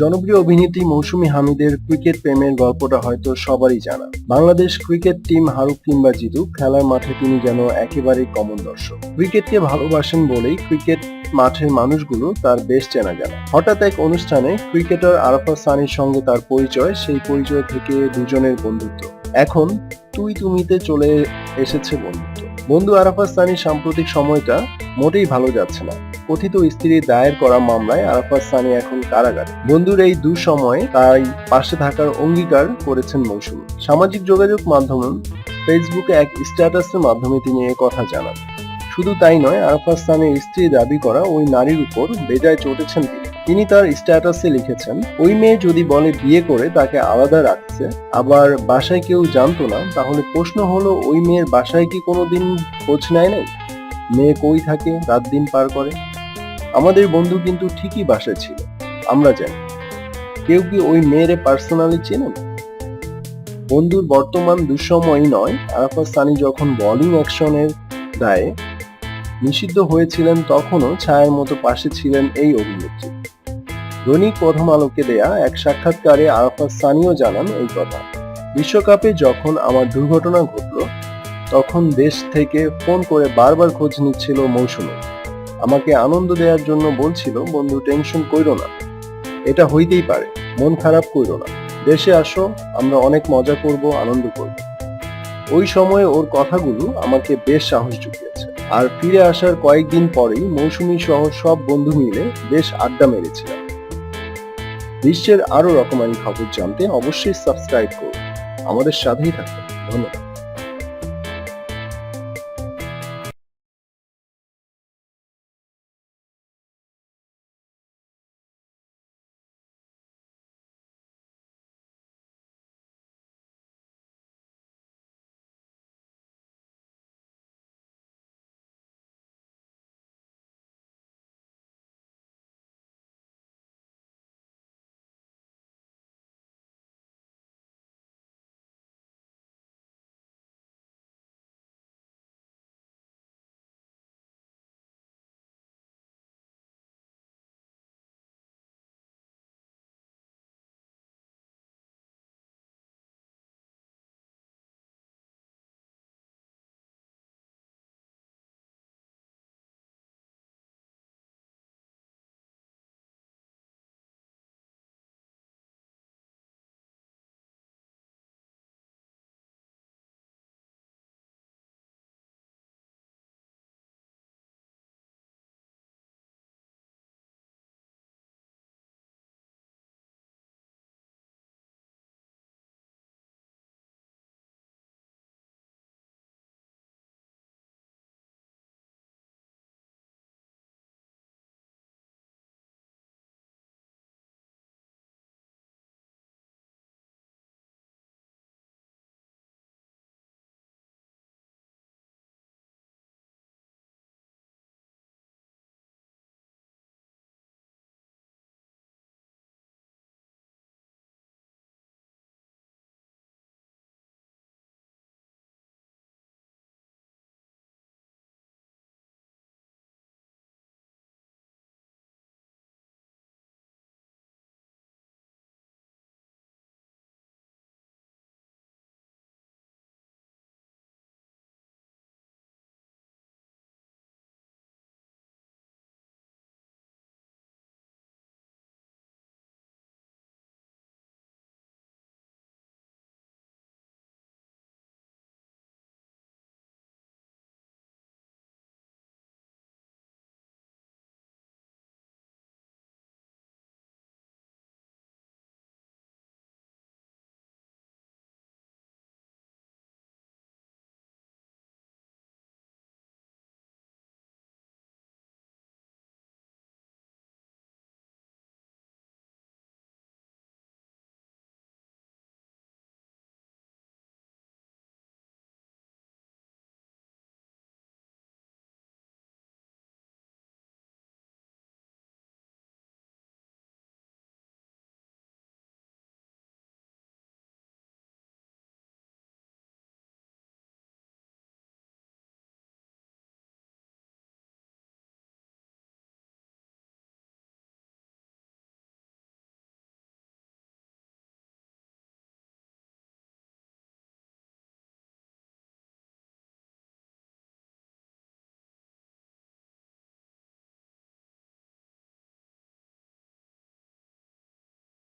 জনপ্রিয় অভিনেত্রী মৌসুমী হামিদের ক্রিকেট প্রেমের গল্পটা হয়তো সবারই জানা। বাংলাদেশ ক্রিকেট টিম হারুক কিংবা জিতুক খেলার মাঠে তিনি যেন একেবারেই কমন দর্শক। ক্রিকেটকে ভালোবাসেন বলেই ক্রিকেট মাঠের মানুষগুলো তার বেশ চেনা জানা। হঠাৎ এক অনুষ্ঠানে ক্রিকেটার আরাফাত সানির সঙ্গে তার পরিচয়, সেই পরিচয় থেকে দুজনের বন্ধুত্ব। এখন তুই তুমিতে চলে এসেছে বন্ধুত্ব। বন্ধু আরাফাত সানির সাম্প্রতিক সময়টা মোটেই ভালো যাচ্ছে না। কথিত স্ত্রীর দায়ের করা মামলায় আরাফাত সানি এখন কারাগারে। বন্ধুর এই দুঃসময়ে তাই পাশে থাকার অঙ্গীকার করেছেন মৌসুমী। সামাজিক যোগাযোগ মাধ্যম ফেসবুকে এক স্ট্যাটাসের মাধ্যমে তিনি এ কথা জানান। শুধু তাই নয়, আরাফাত সানির স্ত্রী দাবি করা ওই নারীর উপর বেজায় চটেছেন তিনি। তিনি তার স্ট্যাটাসে লিখেছেন, ওই মেয়ে যদি বলে বিয়ে করে তাকে আলাদা রাখছে, আবার বাসায় কেউ জানতো না, তাহলে প্রশ্ন হলো ওই মেয়ের বাসায় কি কোনোদিন খোঁজ নেয় নাই? মেয়ে কই থাকে, রাত দিন পার করে? আমাদের বন্ধু কিন্তু ঠিকই বাসায় ছিল, আমরা জানি। কেউ কি ওই মেয়েরে পার্সোনালি চেনেন? বন্ধুর বর্তমান দুঃসময়ই নয় আরাফাত সানি যখন বোলিং অ্যাকশনের দায়ে নিষিদ্ধ হয়েছিলেন, তখনও ছায়ার মতো পাশে ছিলেন এই অভিনেত্রী। দৈনিক প্রথম আলোকে দেয়া এক সাক্ষাৎকারে আরাফাত সানিও জানান এই কথা। বিশ্বকাপে যখন আমার দুর্ঘটনা ঘটল, তখন দেশ থেকে ফোন করে বারবার খোঁজ নিচ্ছিল মৌসুমী। আমাকে আনন্দ দেওয়ার জন্য বলছিল, বন্ধু টেনশন কইরো না। এটা হইতেই পারে, মন খারাপ কইরো না। দেশে আসো, আমরা অনেক মজা করব, আনন্দ করব। ওই সময়ে ওর কথাগুলো আমাকে বেশ সাহস জুগিয়েছে। আর ফিরে আসার কয়েকদিন পরেই মৌসুমী সহ সব বন্ধু মিলে বেশ আড্ডা মেরেছিলাম। বিশ্বের আরও রকমারি খবর জানতে অবশ্যই সাবস্ক্রাইব করুন। আমাদের সাথেই থাকুন। ধন্যবাদ।